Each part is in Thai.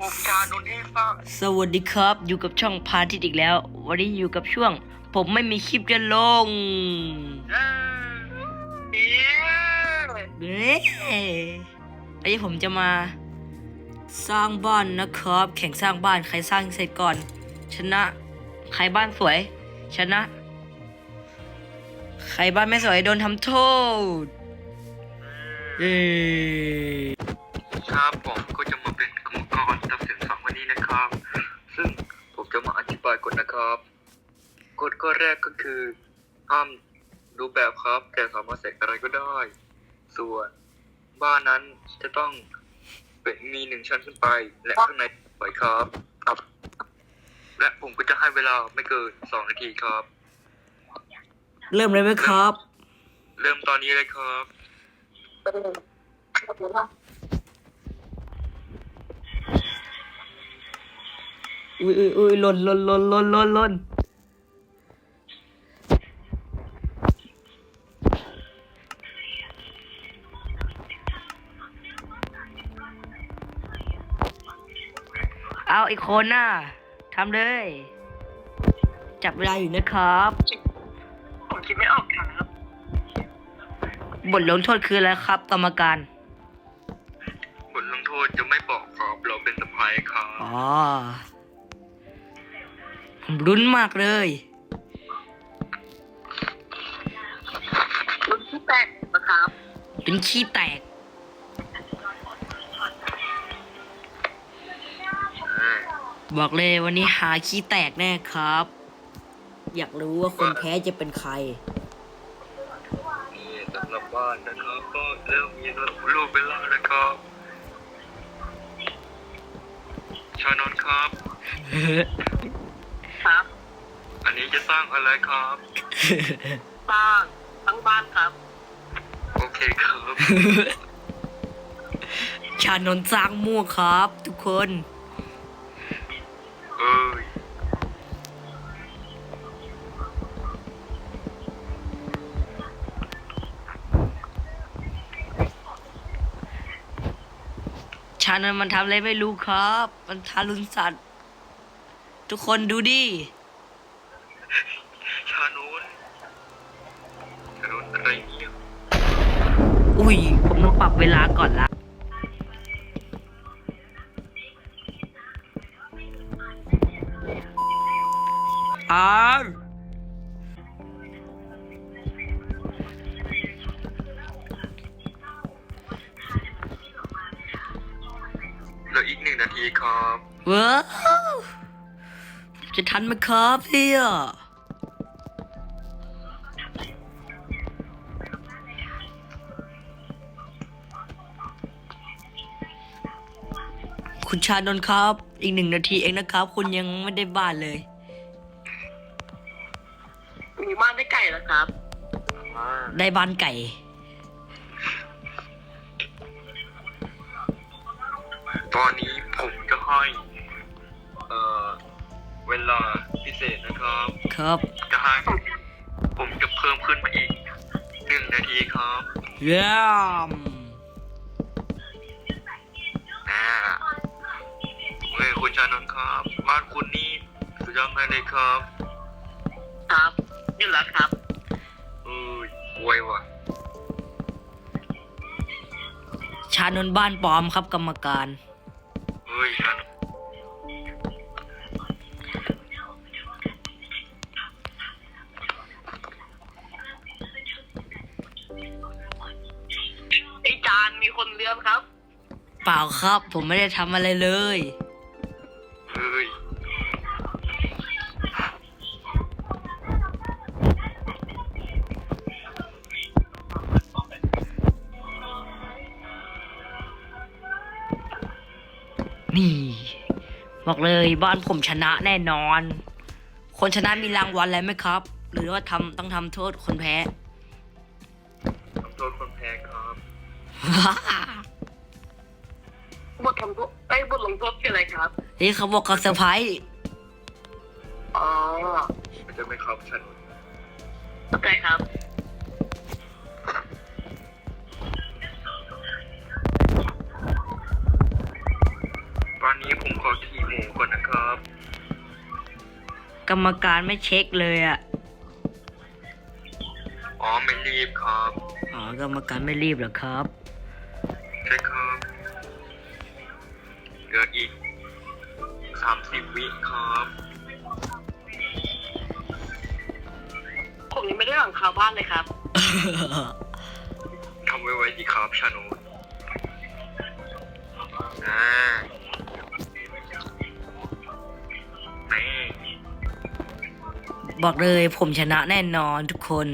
ผมชานนท์เอฟ้าสวัสดีครับ อยู่กับช่องพาทิตอีกแล้ว วันนี้อยู่กับช่วง ผมไม่มีคลิปจะลงเย้เย้เฮ้อันนี้ผมจะมา สร้างบ้านนะครับ แข่งสร้างบ้านใครสร้างเสร็จก่อน ชนะ ใครบ้านสวย ชนะ ใครบ้านไม่สวยโดนทำโทษเอ้ครับผมก็จะ มาเป็นกรรมกรตัดสินสองวันนี้นะครับ ซึ่งผมจะมาอธิบายกฎนะครับ กฎข้อแรกก็คือห้ามดูแบบครับ แต่สามารถใส่อะไรก็ได้ ส่วนบ้านนั้นจะต้องเป็นมีหนึ่งชั้นขึ้นไป และข้างในปล่อยครับครับ และผมก็จะให้เวลาไม่เกินสองนาทีครับ เริ่มเลยไหมครับ เริ่มตอนนี้เลยครับ อุ้ยอุ้ยอุ้ยหล่นหล่นหล่นหล่นหล่นหล่นเอาอีกคนน่ะทำเลย จับเวลาอยู่นะครับ ผมคิดไม่ออกครับ บทลงโทษคืออะไรครับ กรรมการ บทลงโทษจะไม่บอกครับเราเป็นสะพายครับ อ๋อผม รุ้นมากเลยมันที่แตกนะครับเป็นขี้แตกบอกเลยวันนี้หาขี้แตกแน่ครับ อยากรู้ว่าคนแพ้จะเป็นใครนี่สำหรับบ้านนะครับก็เริ่มมีรูปเป็นแล้วนะครับชานนท์ครับ ครับอันนี้จะสร้างอะไรครับ สร้างทั้งบ้านครับ โอเคครับ ชานนท์สร้างมั่วครับ ทุกคน เอ้ยชานนท์มันทำอะไรไม่รู้ครับ มันทารุณสัตว์ ทุกคนดูดิชานนท์ชานนท์อะไรเนี่ย อุ้ย ผมต้องปรับเวลาก่อนละ จะทันไหมครับพี่อะคุณชานนท์ครับ อีกหนึ่งนาทีเองนะครับ คุณยังไม่ได้บ้านเลย มีบ้านได้ไก่แล้วครับได้บ้านไก่ ตอนนี้ ลาพิเศษนะครับครับจะให้ผมจะเพิ่มขึ้นมาอีกหนึ่งนาทีครับเยี่ยมอ่าเฮ้ยคุณชานนท์ครับบ้านคุณนี่สุดยอดมากเลยครับครับนี่แหละครับเอ้ยรวยว่ะชานนท์บ้านปลอมครับกรรมการเฮ้ยชาน คนเลื่อนครับ เปล่าครับ ผมไม่ได้ทำอะไรเลย เฮ้ย นี่ บอกเลยบ้านผมชนะแน่นอน คนชนะมีรางวัลอะไรไหมครับ หรือว่าทำต้องทำโทษคนแพ้โทษคนแพ้ครับ บททำโทษไอ้ยบทลงโทษคืออะไรครับเฮ้ยเขาบอกเขาเซอร์ไพรส์อ๋อมันจะไม่ครับชานนท์เข้าใจครับบ้านนี้ผมขอขี่หมูก่อนนะครับ กรรมการไม่เช็คเลยอะอ๋อไม่รีบครับ อ๋อกรรมการไม่รีบเหรอครับ ใช่ครับ เหลืออีกสามสิบวิครับผมยังไม่ได้หลังคาบ้านเลยครับ ทำไว้ไว้ดีครับชาโนุอ่านี่บอกเลยผมชนะแน่นอนทุกคน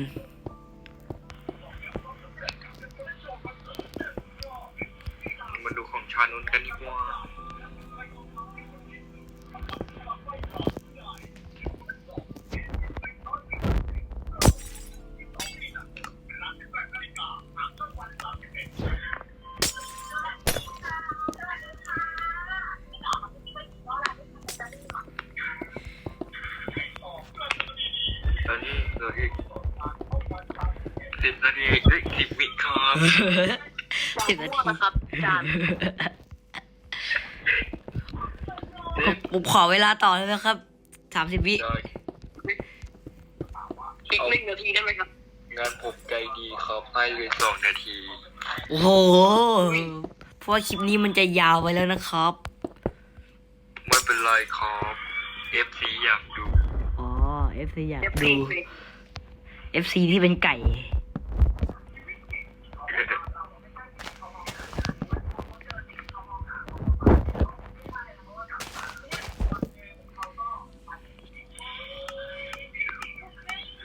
เหลืออีกสิบนาทีเอ้ยสิบวิครับสิบนาทีนะครับอาจารย์ผมผมขอเวลาต่อเลยนะครับสามสิบวิได้อีกหนึ่งนาทีได้ไหมครับ งานผมใจดีครับให้เลยสองนาที โอ้โหเพราะว่าคลิปนี้มันจะยาวไปแล้วนะครับ ไม่เป็นไรครับ FC อยากดูอ๋ อ FC อยากเอฟดูซี FC ที่เป็นไก่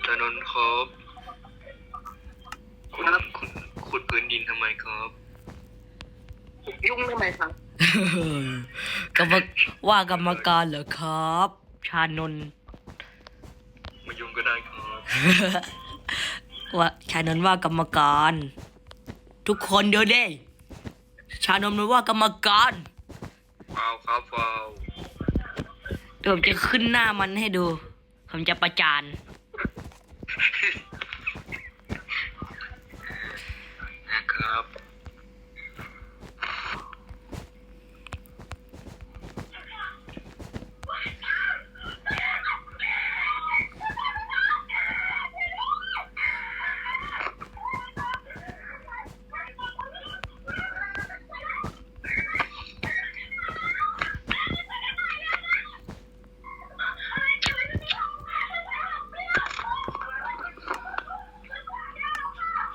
ถนนครับคุณคุณขุดพื้นดินทำไมครับ ยุ่งทำไมครับ กรรมว่ากรรมการเหรอครับ ชานนท์ มายุ่งก็ได้ครับ ว่าชานนท์ว่ากรรมการ ทุกคนเดี๋ยวเด้ชานนท์มันว่ากรรมการฟาวครับฟาวเดี๋ยวผมจะขึ้นหน้ามันให้ดู ผมจะประจาน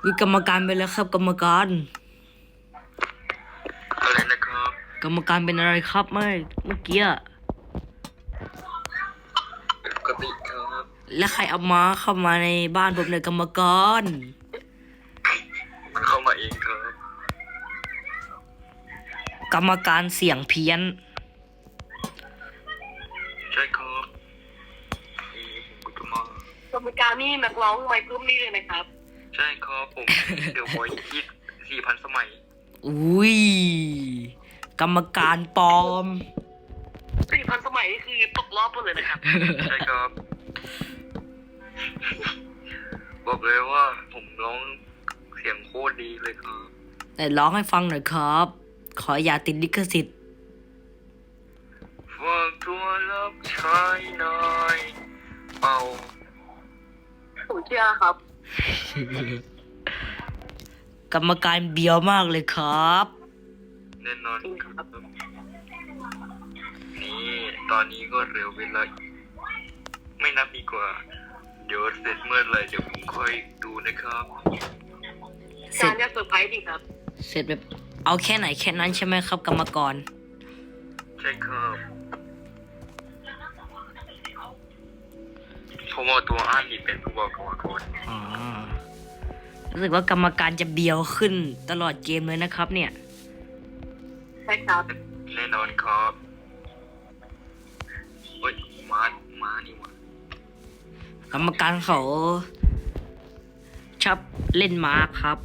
วิกรรมการไปแล้วครับ กรรมการอะไรนะครับ กรรมการเป็นอะไรครับไม่เมื่อกี้อะเป็นปกติครับแล้วใครเอาม้าเข้ามาในบ้านผมเนี่ยกรรมการมันเข้ามาเองครับกรรมการเสียงเพี้ยน ใช่ครับนี่ผมก็จะมา กรรมการนี่นักร้องไมค์รุ่มนี่เลยนะครับ ใช่ครับผมเดี๋ยวบอยยี่สี่พันสมัย อุ้ยกรรมการปลอม สี่พันสมัยนี่คือตกรอบหมดเลยนะครับ ใช่ครับ บอกเลยว่าผมร้องเสียงโคตรดีเลยครับ แต่ร้องให้ฟังหน่อยครับ ขออย่าติดลิขสิทธิ์ฝากตัวรับใช้หน่อย เป่า ผมเชื่อครับ กรรมการเบียวมากเลยครับ แน่นอนจริงครับ นี่ตอนนี้ก็เร็วเวลาไม่นับดีกว่า เดี๋ยวเสร็จเมื่อไหร่เดี๋ยวผมค่อยดูนะครับ เสร็กาจรเนี่ยเซอร์ไพรส์จริงครับ เสร็จแบบเอาแค่ไหนแค่นั้นใช่ไหมครับ กรรมกร ใช่ครับ ผมเอาตัวอ้างอิงเป็นผู้บอกกรรมกรอ๋อรู้สึกว่ากรรมการจะเบียวขึ้นตลอดเกมเลยนะครับ เนี่ย ใช่ครับแน่นอนครับเฮ้ยมามานี่หวะกรรมการเขาชอบเล่นม้าครับ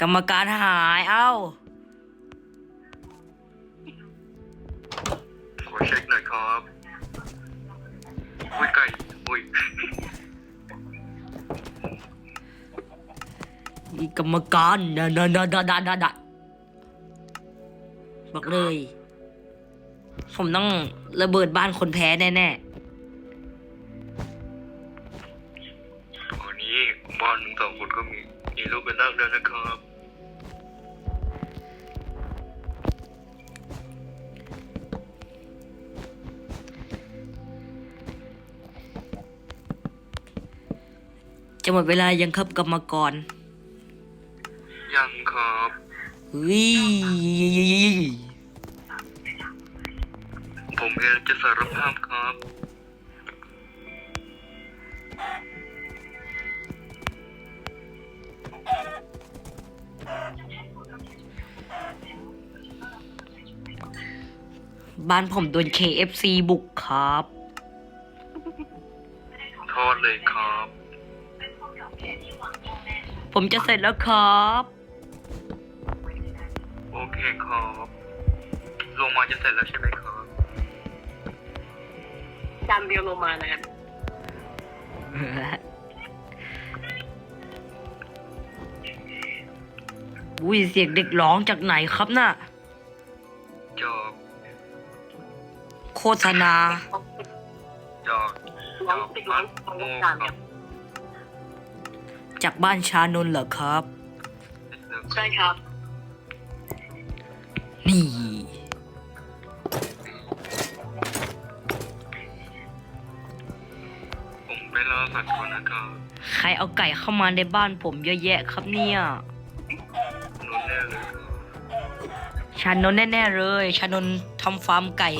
กรรมการหายเอ้า เช็คหน่อยครับอุ้ยไก่อุ้ยอีกรรมการนะนะนะนะนะนะนะบอกเลย ผมต้องระเบิดบ้านคนแพ้แน่ตอนนี้บ้านทั้งสองคนก็มีมีลูกเป็นนักแล้วนะครับ หมดเวลายังครับกรรมกรยังครับเฮ้ยผมเองจะสารภาพครับ บ้านผมโดน KFC บุกครับ โทษเลยครับ ผมจะเสร็จแล้วครับ โอเคครับลงมาจะเสร็จแล้วใช่ไหมครับจานเดียวลงมานะครับอุ้ยเสียงเด็กร้องจากไหนครับน่ะจอกโฆษณาจอกร้องติดร้องของวงการเนี่ย จากบ้านชานนท์เหรอครับ ใช่ครับ นี่ ผมไปรอสัตว์ก่อนนะครับใครเอาไก่เข้ามาในบ้านผมเยอะแยะครับเนี่ยนุ่นแน่เลยครับชานนท์แน่ๆเลย ชานนท์ทำฟาร์มไก่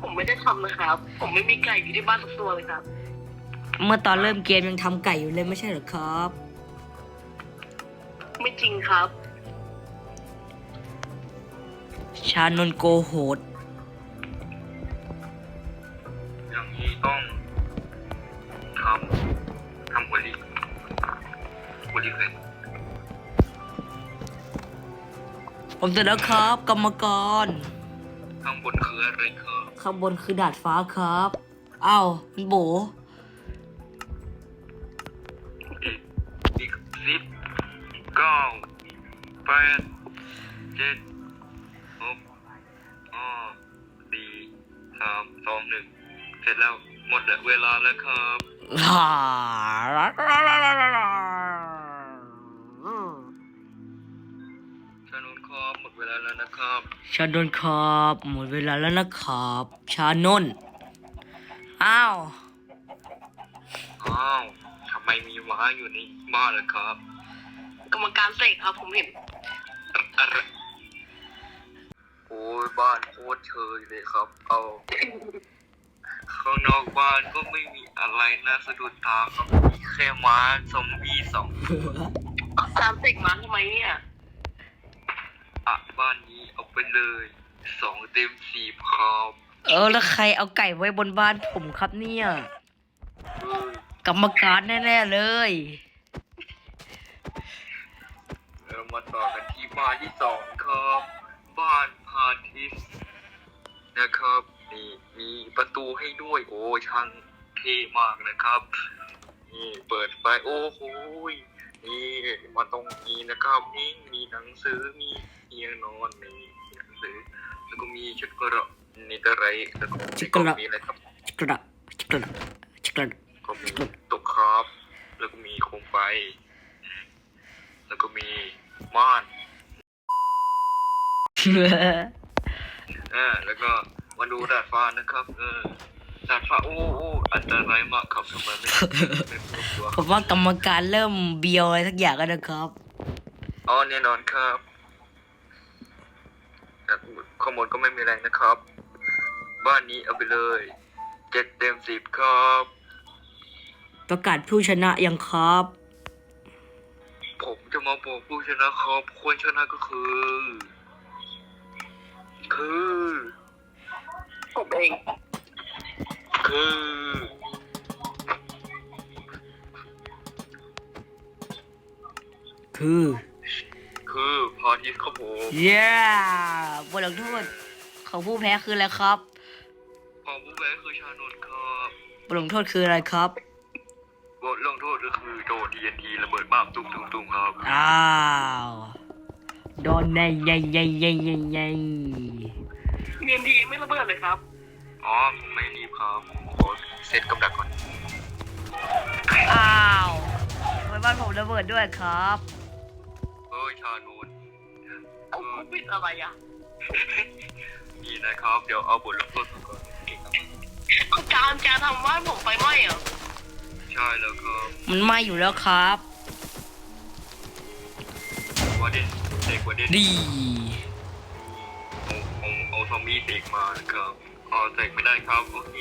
ผมไม่ได้ทำนะครับ ผมไม่มีไก่อยู่ที่บ้านสักตัวเลยครับ เมื่อตอนเริ่มเกมยังทำไก่อยู่เลยไม่ใช่เหรอครับ ไม่จริงครับ ชานนท์โกโหด อย่างนี้ต้องทำทำหัวลีหัวลีเลยผมเสร็จแล้วครับ กรรมกร ข้างบนคืออะไรครับ ข้างบนคือดาดฟ้าครับ อ้าวมันโบ แปดเจ็ดหกห้าสี่สามสองหนึ่งเสร็จแล้วหมดเวลาแล้วครับชานนท์ครับหมดเวลาแล้วนะครับชาโนนครับหมดเวลาแล้วนะครับชาโนนอ้าวอ้าวทำไมมีม้าอยู่ในบ้านล่ะครับ กรรมการเสกครับผมเห็น โอ้ยบ้านโคตรเชยเลยครับ เอาข้างนอกบ้านก็ไม่มีอะไรน่าสะดุดตาครับมีแค่ม้าซอมบี้สองจานเสกมาทำไมเนี่ยอะบ้านนี้เอาไปเลยสองเต็มสี่ครับเออแล้วใครเอาไก่ไว้บนบ้านผมครับเนี่ยเฮ้ยกรรมการแน่ๆเลย มาต่อกันที่บ้านที่สองครับ บ้านพาทิสนะครับนี่มีประตูให้ด้วยโอ้ช่างเท่มากนะครับนี่เปิดไฟโอ้โหยนี่มาตรงนี้นะครับนี่มีหนังสือมีเตียงนอนมีหนังสือ แล้วก็มีชุดกระนิตไรแล้วก็ชุดเกราะมีอะไรครับชิกระชิกระชิกระก็มีตกครับ แล้วก็มีโคมไฟแล้วก็มี ม่านเออแล้วก็มาดูดาดฟ้านะครับ เออดาดฟ้าโอ้โอ้อันตรายมากครับทำไมไม่ไม่พูดตัวผมว่ากรรมการเริ่มเบียวอะไรสักอย่างแล้วนะครับ อ๋อแน่นอนครับแต่ข้อมูลก็ไม่มีอะไรนะครับ บ้านนี้เอาไปเลยเจ็ดเต็มสิบครับ ประกาศผู้ชนะยังครับ ผมจะมาบอกผู้ชนะครับคนชนะก็คือ คือผมเองคือ คือ คือพาทิสครับผมเย้บทลงโทษของผู้แพ้คืออะไรครับของผู้แพ้คือชานนท์ครับบทลงโทษคืออะไรครับ บทลงโทษก็คือโดน TNT ระเบิดบ้ามตุ้มตุ้มตุ้มครับ อ้าว โดนแน่ใหญ่ใหญ่ใหญ่ใหญ่ใหญ่เรียนทีไม่ระเบิดเลยครับ อ๋อผมไม่รีบครับขอเซตกำลังก่อน อ้าวทำไมบ้านผมระเบิดด้วยครับ เอ้ยชานูนเอาคุณปิดอะไรอะนี่นะครับ เดี๋ยวเอาบทลงโทษมก่อนครับเอาจานจานทำบ้านผมไฟไหม้เหรอ ใช่แล้วครับมันไหม้อยู่แล้วครับวาเดนเด็กวาเดนดีเอาเอาเอาทอมมี่เสกมานะครับอ๋อเสกไม่ได้ครับโอเค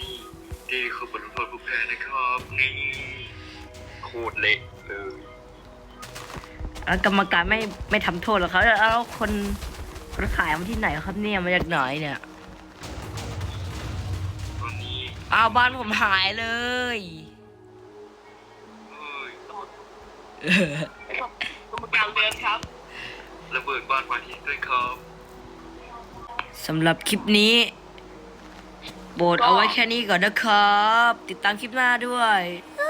นี่นี่คือบทลงโทษผู้แพ้นะครับนี่โคตรเละเลยแล้วกรรมการไม่ไม่ทำโทษหรอกครับแล้วคนคนขายมาที่ไหนครับเนี่ยมาจากไหนเนี่ยต อนนี้อ้าวบ้านผมหายเลย เอ้ยกรรมการเรือนครับระเบิดบ้านพาทิตย์ด้วยครับสำหรับคลิปนี้โปรดเอาไว้แค่นี้ก่อนนะครับ ติดตามคลิปหน้าด้วยก